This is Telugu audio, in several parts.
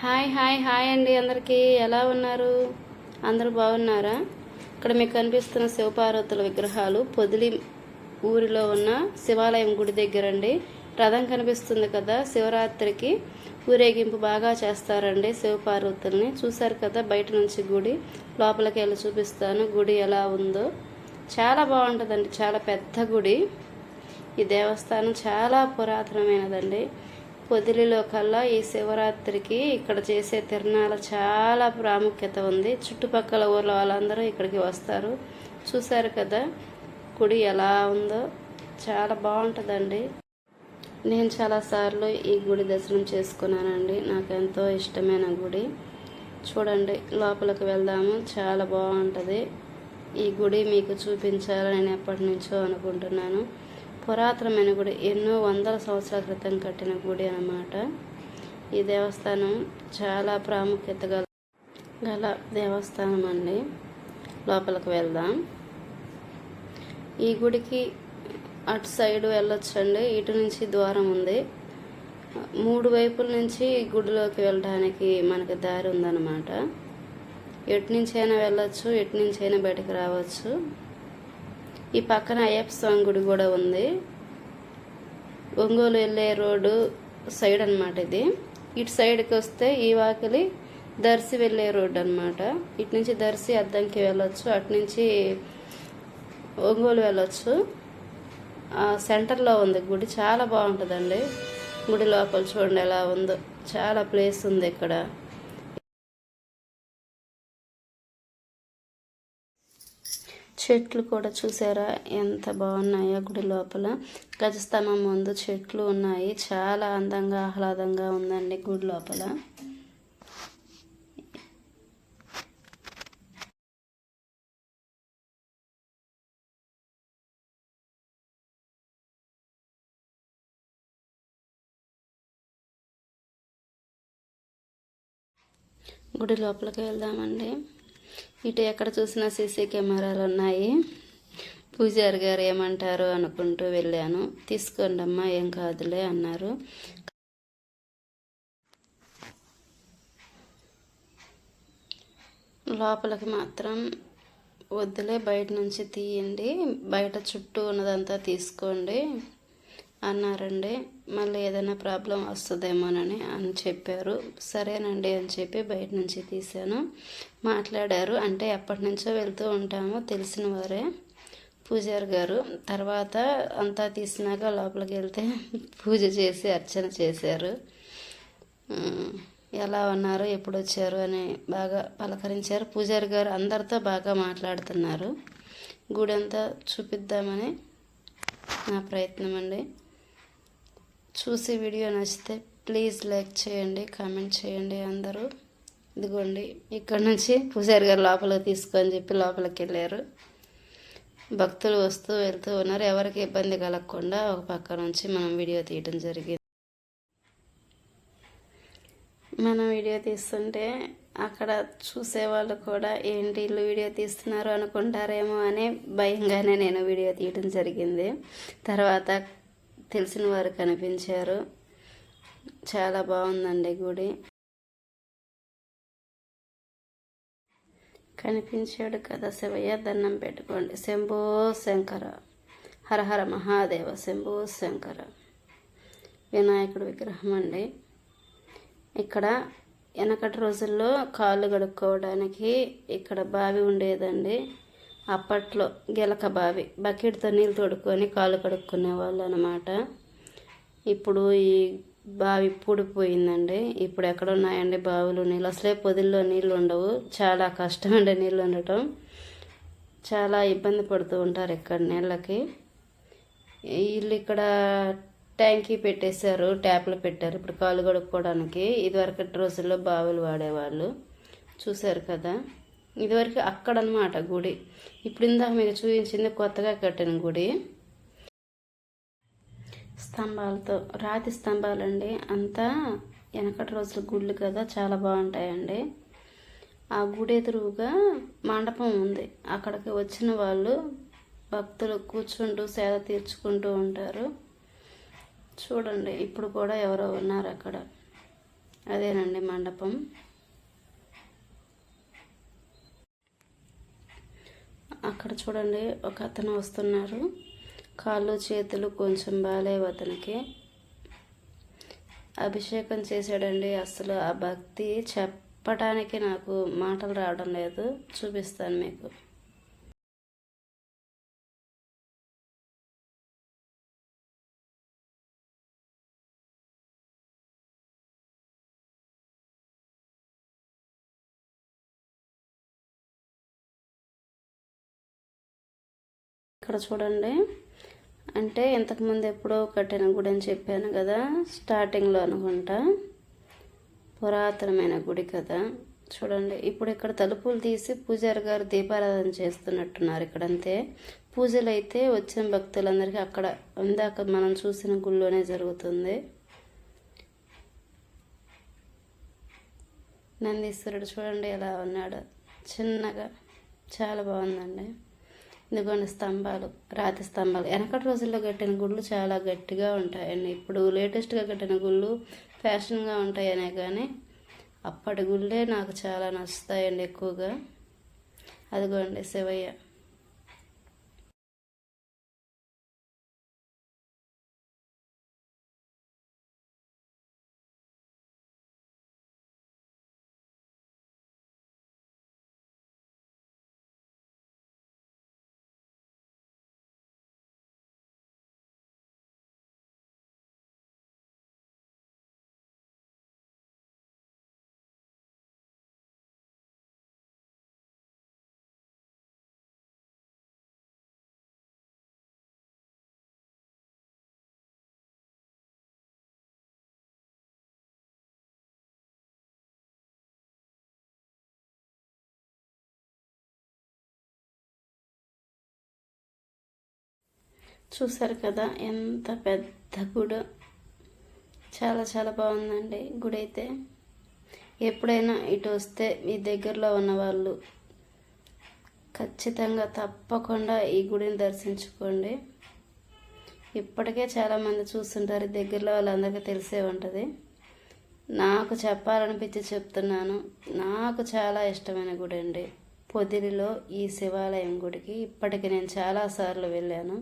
హాయ్ హాయ్ హాయ్ అండి అందరికీ. ఎలా ఉన్నారు? అందరూ బాగున్నారా? ఇక్కడ మీకు కనిపిస్తున్న శివపార్వతుల విగ్రహాలు పొదిలి ఊరిలో ఉన్న శివాలయం గుడి దగ్గర అండి రథం కనిపిస్తుంది కదా శివరాత్రికి ఊరేగింపు బాగా చేస్తారండి శివపార్వతుల్ని. చూశారు కదా బయట నుంచి గుడి. లోపలికి వెళ్ళి చూపిస్తాను గుడి ఎలా ఉందో. చాలా బాగుంటుందండి చాలా పెద్ద గుడి. ఈ దేవస్థానం చాలా పురాతనమైనదండి. పొదిలిలో కల్లా ఈ శివరాత్రికి ఇక్కడ చేసే తిరణాల చాలా ప్రాముఖ్యత ఉంది. చుట్టుపక్కల ఊర్ల వాళ్ళందరూ ఇక్కడికి వస్తారు. చూశారు కదా గుడి ఎలా ఉందో? చాలా బాగుంటుందండి. నేను చాలాసార్లు ఈ గుడి దర్శనం చేసుకున్నానండి. నాకు ఎంతో ఇష్టమైన గుడి. చూడండి లోపలికి వెళ్దాము. చాలా బాగుంటుంది. ఈ గుడి మీకు చూపించాలని నేను ఎప్పటి నుంచో అనుకుంటున్నాను. పురాతనమైన గుడి ఎన్నో వందల సంవత్సరాల క్రితం కట్టిన గుడి అన్నమాట. ఈ దేవస్థానం చాలా ప్రాముఖ్యత గల గల దేవస్థానం అండి. లోపలికి వెళ్దాం. ఈ గుడికి అటు సైడ్ వెళ్ళొచ్చండి. ఇటు నుంచి ద్వారం ఉంది. మూడు వైపుల నుంచి గుడిలోకి వెళ్ళడానికి మనకి దారి ఉందన్నమాట. ఎటు నుంచి అయినా వెళ్ళొచ్చు ఎటు నుంచి అయినా బయటకు రావచ్చు. ఈ పక్కన అయ్యప్ప స్వామి గుడి కూడా ఉంది. ఒంగోలు వెళ్ళే రోడ్డు సైడ్ అనమాట ఇది. ఇటు సైడ్కి వస్తే ఈ వాకిలి దర్శి వెళ్ళే రోడ్డు అనమాట ఇటు నుంచి దర్శి అద్దంకి వెళ్ళొచ్చు అటు నుంచి ఒంగోలు వెళ్ళొచ్చు. ఆ సెంటర్లో ఉంది గుడి చాలా బాగుంటుందండి. గుడి లోపల చూడండి ఎలా ఉందో. చాలా ప్లేస్ ఉంది ఇక్కడ. చెట్లు కూడా చూసారా? ఎంత బాగున్నాయో గుడి లోపల. గజస్తంభం ముందు చెట్లు ఉన్నాయి. చాలా అందంగా ఆహ్లాదంగా ఉందండి గుడి లోపల. గుడి లోపలికి వెళ్దామండి. ఇటు ఎక్కడ చూసినా సీసీ కెమెరాలు ఉన్నాయి. పూజారి గారు ఏమంటారు అనుకుంటూ వెళ్ళాను. తీసుకోండి అమ్మా ఏం కాదులే అన్నారు. లోపలికి మాత్రం వద్దులే బయట నుంచి తీయండి. బయట చుట్టూ ఉన్నదంతా తీసుకోండి. అన్నారండి. మళ్ళీ ఏదైనా ప్రాబ్లం వస్తుందేమోనని అని చెప్పారు. సరేనండి అని చెప్పి బయట నుంచి తీశాను. మాట్లాడారు. అంటే ఎప్పటి నుంచో వెళ్తూ ఉంటాము. తెలిసిన వారే. పూజారి గారు. తర్వాత అంతా తీసినాక లోపలికి వెళ్తే పూజ చేసి అర్చన చేశారు. ఎలా ఉన్నారు? ఎప్పుడు వచ్చారు? అని బాగా పలకరించారు. పూజారి గారు అందరితో బాగా మాట్లాడుతున్నారు. గుడి అంతా చూపిద్దామని నా ప్రయత్నం అండి. చూసి వీడియో నచ్చితే ప్లీజ్ లైక్ చేయండి కామెంట్ చేయండి అందరూ. ఇదిగోండి ఇక్కడ నుంచి పూజారి గారు లోపలికి తీసుకొని చెప్పి లోపలికి వెళ్ళారు. భక్తులు వస్తూ వెళ్తూ ఉన్నారు. ఎవరికి ఇబ్బంది కలగకుండా ఒక పక్క నుంచి మనం వీడియో తీయడం జరిగింది. మనం వీడియో తీస్తుంటే అక్కడ చూసేవాళ్ళు కూడా ఏంటి వీళ్ళు వీడియో తీస్తున్నారు అనుకుంటారేమో అని భయంగానే నేను వీడియో తీయడం జరిగింది. తర్వాత తెలిసిన వారు కనిపించారు. చాలా బాగుందండి గుడి. కనిపించాడు కదా శివయ్య దండం పెట్టుకోండి. శంభో శంకర. హరహర మహాదేవ శంభో శంకర. వినాయకుడు విగ్రహం అండి. ఇక్కడ వెనకటి రోజుల్లో కాళ్ళు కడుక్కోవడానికి ఇక్కడ బావి ఉండేదండి. అప్పట్లో గిలక బావి బకెట్తో నీళ్ళు తోడుకొని కాళ్ళు కడుక్కునే వాళ్ళు అనమాట ఇప్పుడు ఈ బావి పూడిపోయిందండి. ఇప్పుడు ఎక్కడ ఉన్నాయండి బావులు? నీళ్ళు అసలే పొదిల్లో నీళ్ళు ఉండవు. చాలా కష్టం అండి నీళ్ళు ఉండటం. చాలా ఇబ్బంది పడుతూ ఉంటారు ఇక్కడ నీళ్ళకి. వీళ్ళు ఇక్కడ ట్యాంకీ పెట్టేశారు ట్యాప్లు పెట్టారు. ఇప్పుడు కాలు కడుక్కోవడానికి ఇదివరకటి రోజుల్లో బావులు వాడేవాళ్ళు. చూశారు కదా? ఇదివరకు అక్కడ అనమాట గుడి. ఇప్పుడు ఇందాక మీకు చూపించింది కొత్తగా కట్టిన గుడి. స్తంభాలతో రాతి స్తంభాలండి. అంతా వెనకటి రోజుల గుళ్ళు కదా చాలా బాగుంటాయండి. ఆ గుడి ఎదురుగా మండపం ఉంది. అక్కడికి వచ్చిన వాళ్ళు భక్తులు కూర్చుంటూ సేద తీర్చుకుంటూ ఉంటారు. చూడండి ఇప్పుడు కూడా ఎవరో ఉన్నారు అక్కడ. అదేనండి మండపం. అక్కడ చూడండి ఒక అతను వస్తున్నారు. కాళ్ళు చేతులు కొంచెం బాగాలేవు అతనికి. అభిషేకం చేశాడండి. అసలు ఆ భక్తి చెప్పడానికి నాకు మాటలు రావడం లేదు. చూపిస్తాను మీకు. ఇక్కడ చూడండి. అంటే ఇంతకుముందు ఎప్పుడో కట్టిన గుడి అని చెప్పాను కదా స్టార్టింగ్లో అనుకుంటా. పురాతనమైన గుడి కదా. చూడండి ఇప్పుడు ఇక్కడ తలుపులు తీసి పూజారి గారు దీపారాధన చేస్తున్నట్టున్నారు ఇక్కడ అంతే. పూజలు అయితే వచ్చిన భక్తులందరికీ అక్కడ ఇందాక మనం చూసిన గుళ్ళోనే జరుగుతుంది. నందీశ్వరుడు చూడండి ఎలా ఉన్నాడు. చిన్నగా చాలా బాగుందండి. ఇదిగోండి స్తంభాలు రాతి స్తంభాలు. వెనకటి రోజుల్లో కట్టిన గుళ్ళు చాలా గట్టిగా ఉంటాయండి. ఇప్పుడు లేటెస్ట్గా కట్టిన గుళ్ళు ఫ్యాషన్గా ఉంటాయనే కానీ అప్పటి గుళ్ళే నాకు చాలా నచ్చుతాయండి ఎక్కువగా. అదిగోండి శివయ్య. చూసారు కదా ఎంత పెద్ద గుడి. చాలా చాలా బాగుందండి గుడి అయితే. ఎప్పుడైనా ఇటు వస్తే మీ దగ్గరలో ఉన్న వాళ్ళు ఖచ్చితంగా తప్పకుండా ఈ గుడిని దర్శించుకోండి. ఇప్పటికే చాలామంది చూస్తుంటారు దగ్గరలో వాళ్ళందరికీ తెలిసే ఉంటుంది. నాకు చెప్పాలనిపించి చెప్తున్నాను నాకు చాలా ఇష్టమైన గుడి అండి పొదిలిలో ఈ శివాలయం గుడికి ఇప్పటికి నేను చాలాసార్లు వెళ్ళాను.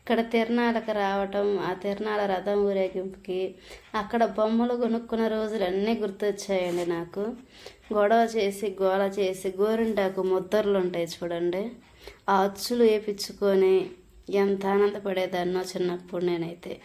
ఇక్కడ తిరణాలకు రావటం ఆ తిరణాల రథం ఊరేగింపుకి అక్కడ బొమ్మలు కొనుక్కున్న రోజులన్నీ గుర్తొచ్చాయండి నాకు. గొడవ చేసి గోల చేసి గోరింటాకు ముద్దర్లు ఉంటాయి చూడండి. ఆ అచ్చులు వేపించుకొని ఎంత ఆనందపడేదాన్నో చిన్నప్పుడు నేనైతే.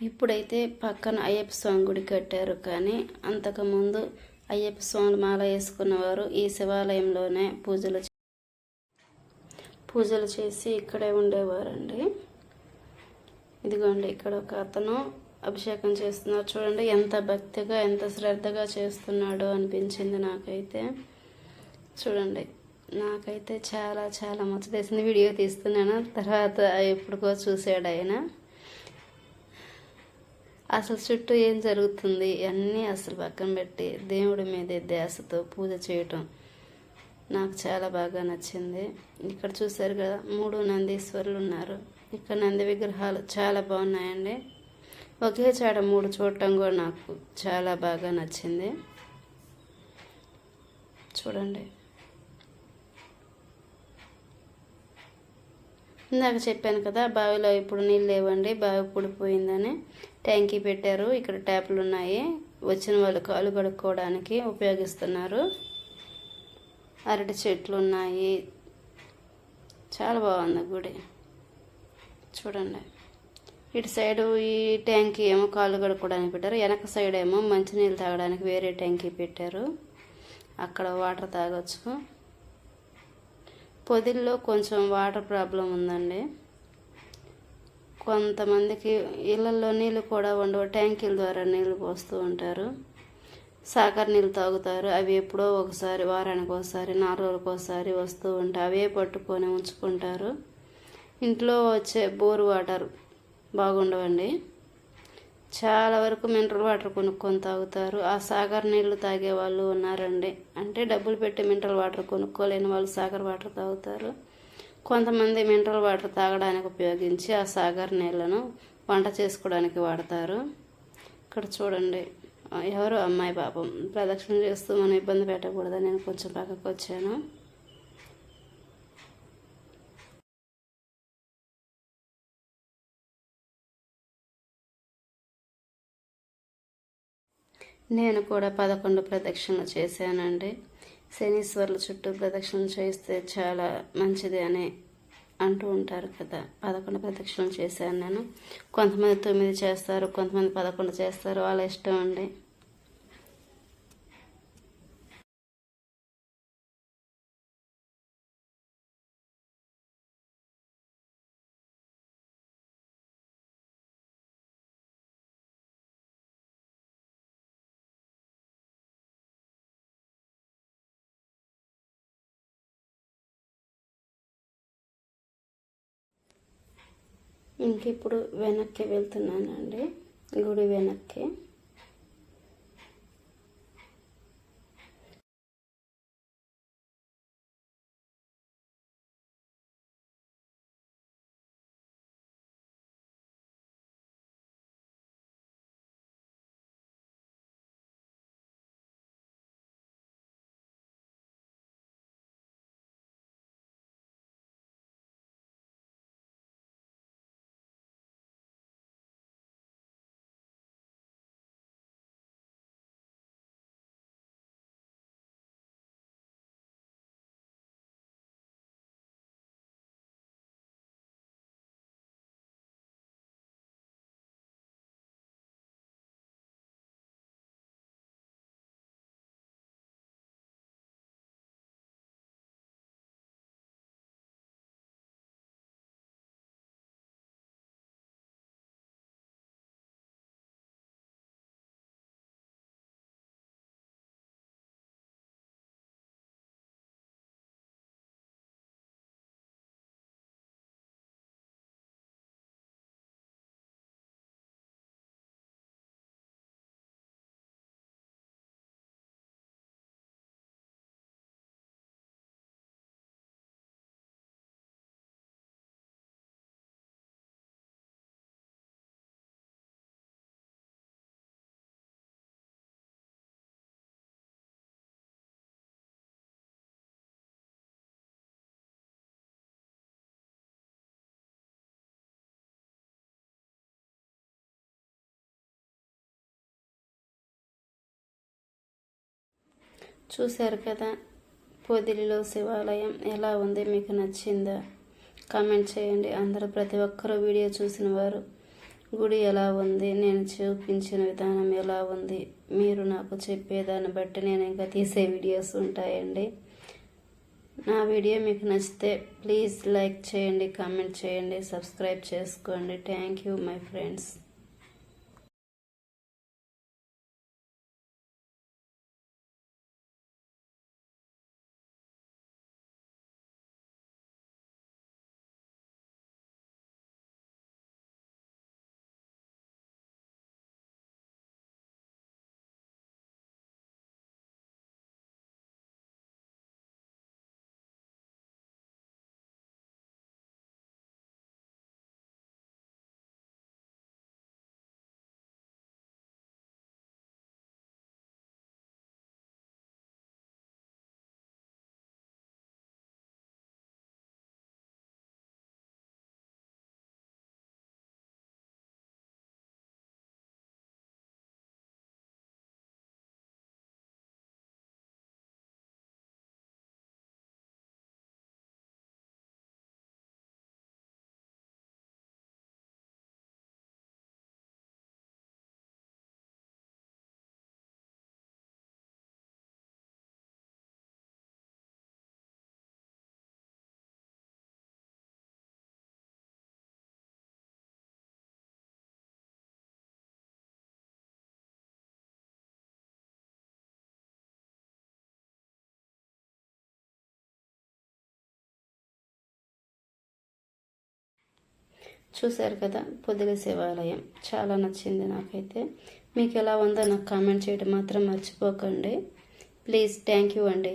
ఇప్పుడైతే పక్కన అయ్యప్ప స్వామి గుడి కట్టారు కానీ అంతకుముందు అయ్యప్ప స్వామి మాల వేసుకున్నవారు ఈ శివాలయంలోనే పూజలు పూజలు చేసి ఇక్కడే ఉండేవారండి. ఇదిగోండి ఇక్కడ ఒక అతను అభిషేకం చేస్తున్నారు. చూడండి ఎంత భక్తిగా ఎంత శ్రద్ధగా చేస్తున్నాడో అనిపించింది నాకైతే. చూడండి నాకైతే చాలా చాలా ముచ్చటేసింది వీడియో తీస్తున్నాను. తర్వాత ఎప్పుడుకో చూసాడు ఆయన. అసలు చుట్టూ ఏం జరుగుతుంది అన్నీ అసలు పక్కన పెట్టి దేవుడి మీద ధ్యాసతో పూజ చేయటం నాకు చాలా బాగా నచ్చింది. ఇక్కడ చూసారు కదా మూడు నందీశ్వరులు ఉన్నారు. ఇక్కడ నంది విగ్రహాలు చాలా బాగున్నాయండి. ఒకే చాడ మూడు చూడటం కూడా నాకు చాలా బాగా నచ్చింది. చూడండి. ఇందాక చెప్పాను కదా బావిలో ఇప్పుడు నీళ్ళు లేవండి బావి పుడిపోయిందని ట్యాంకీ పెట్టారు. ఇక్కడ ట్యాప్లు ఉన్నాయి. వచ్చిన వాళ్ళు కాలు కడుక్కోవడానికి ఉపయోగిస్తున్నారు. అరటి చెట్లు ఉన్నాయి. చాలా బాగుంది గుడి. చూడండి. ఇటు సైడు ఈ ట్యాంకీ ఏమో కాళ్ళు కడుక్కోవడానికి పెట్టారు. వెనక సైడ్ ఏమో మంచినీళ్ళు తాగడానికి వేరే ట్యాంకీ పెట్టారు. అక్కడ వాటర్ తాగొచ్చు. పొదిల్లో కొంచెం వాటర్ ప్రాబ్లం ఉందండి. కొంతమందికి ఇళ్ళల్లో నీళ్ళు కూడా ఉండవు. ట్యాంకీల ద్వారా నీళ్ళు పోస్తూ ఉంటారు. సాగర్ నీళ్ళు తాగుతారు. అవి ఎప్పుడో ఒకసారి వారానికి ఒకసారి నాలుగు రోజులకు ఒకసారి వస్తూ ఉంటాయి. అవే పట్టుకొని ఉంచుకుంటారు. ఇంట్లో వచ్చే బోర్ వాటర్ బాగుండవండి. చాలా వరకు మినరల్ వాటర్ కొనుక్కొని తాగుతారు. ఆ సాగర్ నీళ్ళు తాగే వాళ్ళు ఉన్నారండి. అంటే డబ్బులు పెట్టి మినరల్ వాటర్ కొనుక్కోలేని వాళ్ళు సాగర్ వాటర్ తాగుతారు. కొంతమంది మినరల్ వాటర్ తాగడానికి ఉపయోగించి ఆ సాగర్ నీళ్ళను వంట చేసుకోవడానికి వాడతారు. ఇక్కడ చూడండి. ఎవరు? అమ్మాయి పాపం. ప్రదక్షిణ చేస్తూ మనం ఇబ్బంది పెట్టకూడదని నేను కొంచెం పక్కకు వచ్చాను. నేను కూడా పదకొండు ప్రదక్షిణలు చేశానండి. శనీశ్వర్ల చుట్టూ ప్రదక్షిణలు చేస్తే చాలా మంచిది అని అంటూ ఉంటారు కదా. పదకొండు ప్రదక్షిణలు చేశాను నేను. కొంతమంది తొమ్మిది చేస్తారు కొంతమంది పదకొండు చేస్తారు. వాళ్ళ ఇష్టం అండి. ఇంక ఇప్పుడు వెనక్కి వెళ్తున్నానండి. గుడి వెనక్కి. చూశారు కదా? పొదిలిలో శివాలయం ఎలా ఉంది? మీకు నచ్చిందా? కామెంట్ చేయండి. అందరూ ప్రతి ఒక్కరూ వీడియో చూసిన వారు గుడి ఎలా ఉంది? నేను చూపించిన విధానం ఎలా ఉంది? మీరు నాకు చెప్పేదాన్ని బట్టి నేను ఇంకా తీసే వీడియోస్ ఉంటాయండి. నా వీడియో మీకు నచ్చితే ప్లీజ్ లైక్ చేయండి కామెంట్ చేయండి సబ్స్క్రైబ్ చేసుకోండి. Thank you my friends. చూశారు కదా పొదిలి శివాలయం. చాలా నచ్చింది నాకైతే. మీకు ఎలా ఉందో నాకు కామెంట్ చేయడం మాత్రం మర్చిపోకండి. ప్లీజ్ థ్యాంక్ యూ అండి.